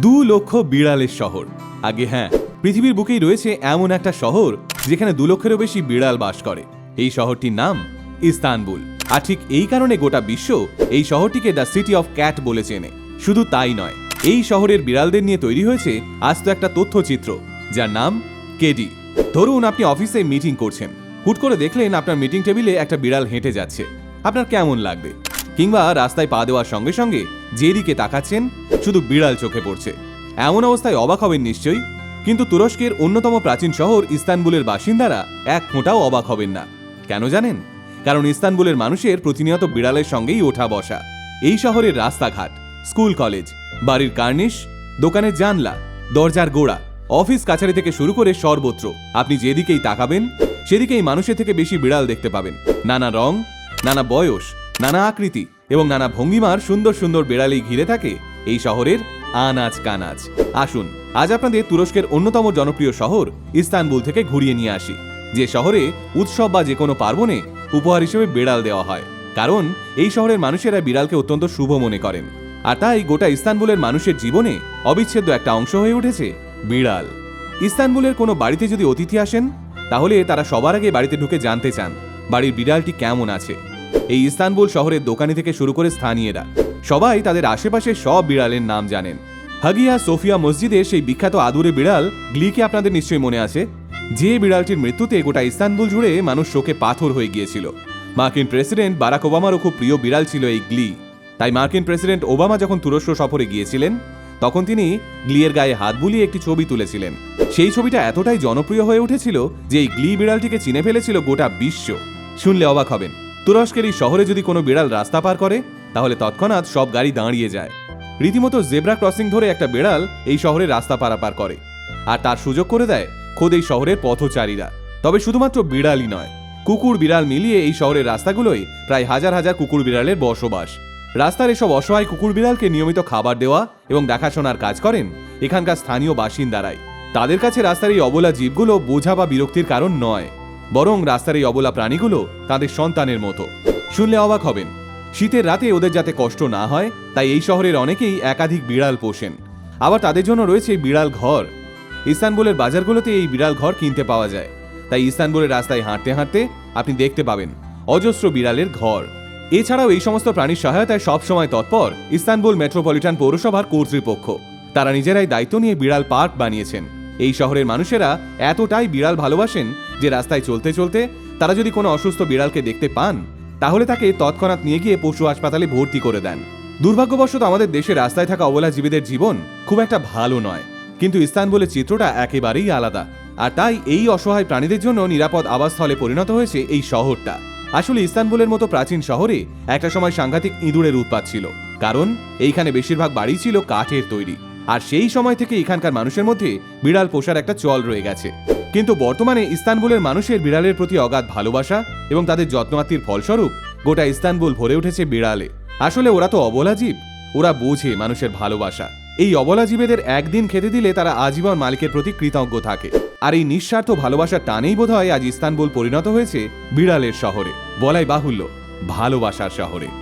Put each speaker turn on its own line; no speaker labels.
দু লক্ষ বিড়ালের শহর। আগে হ্যাঁ পৃথিবীর বুকেই রয়েছে এমন একটা শহর যেখানে দু লক্ষেরও বেশি বিড়াল বাস করে। এই শহরটির নাম ইস্তানবুল। আর ঠিক এই কারণে গোটা বিশ্ব এই শহরটিকে দ্য সিটি অফ ক্যাট বলে চেনে। শুধু তাই নয়, এই শহরের বিড়ালদের নিয়ে তৈরি হয়েছে আজ তো একটা তথ্যচিত্র, যার নাম কেডি। ধরুন আপনি অফিসে মিটিং করছেন। হুট করে দেখলেন আপনার মিটিং টেবিলে একটা বিড়াল হেঁটে যাচ্ছে। আপনার কেমন লাগবে? কিংবা রাস্তায় পা দেওয়ার সঙ্গে সঙ্গে যেদিকে তাকাচ্ছেন, শুধু বিড়াল চোখে পড়ছে। এমন অবস্থায় অবাক হবেন নিশ্চয়ই, কিন্তু তুরস্কের অন্যতম প্রাচীন শহর ইস্তানবুলের বাসিন্দারা এক ফোঁটাও অবাক হবেন না। কেন জানেন? কারণ ইস্তানবুলের মানুষের প্রতিনিয়ত বিড়ালের সঙ্গেই ওঠা বসা। এই শহরের রাস্তাঘাট, স্কুল কলেজ, বাড়ির কার্নিশ, দোকানের জানলা, দরজার গোড়া, অফিস কাছারি থেকে শুরু করে সর্বত্র। আপনি যেদিকেই তাকাবেন, সেদিকেই মানুষের থেকে বেশি বিড়াল দেখতে পাবেন। নানা রং, নানা বয়স নানা আকৃতি এবং নানা ভঙ্গিমার সুন্দর সুন্দর বিড়ালেই ঘিরে থাকে এই শহরের আনাজ কানাজ। আসুন, আজ আপনাদের তুরস্কের অন্যতম জনপ্রিয় শহর ইস্তানবুল থেকে ঘুরিয়ে নিয়ে আসি। যে শহরে উৎসব বা যে কোনো পার্বণে উপহার হিসেবে বিড়াল দেওয়া হয়। কারণ, এই শহরের মানুষেরা বিড়ালকে অত্যন্ত শুভ মনে করেন। আর তাই গোটা ইস্তানবুলের মানুষের জীবনে অবিচ্ছেদ্য একটা অংশ হয়ে উঠেছে বিড়াল। ইস্তানবুলের কোনো বাড়িতে যদি অতিথি আসেন, তাহলে তারা সবার আগে বাড়িতে ঢুকে জানতে চান বাড়ির বিড়ালটি কেমন আছে। এই ইস্তানবুল শহরের দোকানি থেকে শুরু করে স্থানীয়রা। সবাই তাদের আশেপাশে সব বিড়ালের নাম জানেন। হাগিয়া সোফিয়া মসজিদে সেই বিখ্যাত আদুরে বিড়াল গ্লিকে আপনাদের নিশ্চয়ই মনে আছে? যে বিড়ালটির মৃত্যুতে গোটা ইস্তানবুল জুড়ে মানুষ শোকে পাথর হয়ে গিয়েছিল। মার্কিন প্রেসিডেন্ট বারাক ওবামারও খুব প্রিয় বিড়াল ছিল এই গ্লি। তাই মার্কিন প্রেসিডেন্ট ওবামা যখন তুরস্ক সফরে গিয়েছিলেন, তখন তিনি গ্লিয়ের গায়ে হাত বুলিয়ে একটি ছবি তুলেছিলেন। সেই ছবিটা এতটাই জনপ্রিয় হয়ে উঠেছিল যে এই গ্লি বিড়ালটিকে চিনে ফেলেছিল গোটা বিশ্ব। শুনলে অবাক হবেন। তুরস্কের এই শহরে যদি কোনো বিড়াল রাস্তা পার করে, তাহলে তৎক্ষণাৎ সব গাড়ি দাঁড়িয়ে যায়। রীতিমতো জেব্রা ক্রসিং ধরে একটা বিড়াল এই শহরে রাস্তা পারাপার করে। আর তার সুযোগ করে দেয় খোদ এই শহরের পথচারীরা। তবে শুধুমাত্র বিড়ালই নয়, কুকুর বিড়াল মিলিয়ে এই শহরের রাস্তাগুলোয় প্রায় হাজার হাজার কুকুর বিড়ালের বসবাস। রাস্তার এসব অসহায় কুকুর বিড়ালকে নিয়মিত খাবার দেওয়া এবং দেখাশোনার কাজ করেন এখানকার স্থানীয় বাসিন্দারাই। তাদের কাছে রাস্তার এই অবলা জীবগুলো বোঝা বা বিরক্তির কারণ নয়। বরং রাস্তার এই অবলা প্রাণীগুলো তাদের সন্তানের মতো। শুনলে অবাক হবেন, শীতের রাতে ওদের যাতে কষ্ট না হয়, তাই এই শহরের অনেকেই একাধিক বিড়াল পোষেন। আবার তাদের জন্য রয়েছে বিড়াল ঘর। ইস্তানবুলের বাজারগুলোতে এই বিড়াল ঘর কিনতে পাওয়া যায়। তাই ইস্তানবুলের রাস্তায় হাঁটতে হাঁটতে আপনি দেখতে পাবেন অজস্র বিড়ালের ঘর। এছাড়াও এই সমস্ত প্রাণীর সহায়তায় সবসময় তৎপর ইস্তানবুল মেট্রোপলিটন পৌরসভার কর্তৃপক্ষ। তারা নিজেরাই দায়িত্ব নিয়ে বিড়াল পার্ক বানিয়েছেন। এই শহরের মানুষেরা এতটাই বিড়াল ভালোবাসেন যে রাস্তায় চলতে চলতে তারা যদি কোনো অসুস্থ বিড়ালকে দেখতে পান, তাহলে তাকে তৎক্ষণাৎ নিয়ে গিয়ে পশু হাসপাতালে ভর্তি করে দেন। দুর্ভাগ্যবশত আমাদের দেশে রাস্তায় থাকা অবলা জীবীদের জীবন খুব একটা ভালো নয়, কিন্তু ইস্তানবুলের চিত্রটা একেবারেই আলাদা। আর তাই এই অসহায় প্রাণীদের জন্য নিরাপদ আবাসস্থলে পরিণত হয়েছে এই শহরটা। আসলে ইস্তানবুলের মতো প্রাচীন শহরে একটা সময় সাংঘাতিক ইঁদুরের উৎপাত ছিল, কারণ এইখানে বেশিরভাগ বাড়ি ছিল কাঠের তৈরি। আর সেই সময় থেকে এখানকার মানুষের মধ্যে বিড়াল পোষার একটা চল রয়ে গেছে। কিন্তু বর্তমানে ইস্তানবুলের মানুষের বিড়ালের প্রতি অগাধ ভালোবাসা এবং তাদের যত্নাত্তির ফলস্বরূপ গোটা ইস্তানবুল ভরে উঠেছে বিড়ালে। আসলে ওরা তো অবলা জীব, ওরা বোঝে মানুষের ভালোবাসা। এই অবলা জীবেদের একদিন খেতে দিলে তারা আজীবন মালিকের প্রতি কৃতজ্ঞ থাকে। আর এই নিঃস্বার্থ ভালোবাসার টানেই বোধ হয় আজ ইস্তানবুল পরিণত হয়েছে বিড়ালের শহরে। বলাই বাহুল্য, ভালোবাসার শহরে।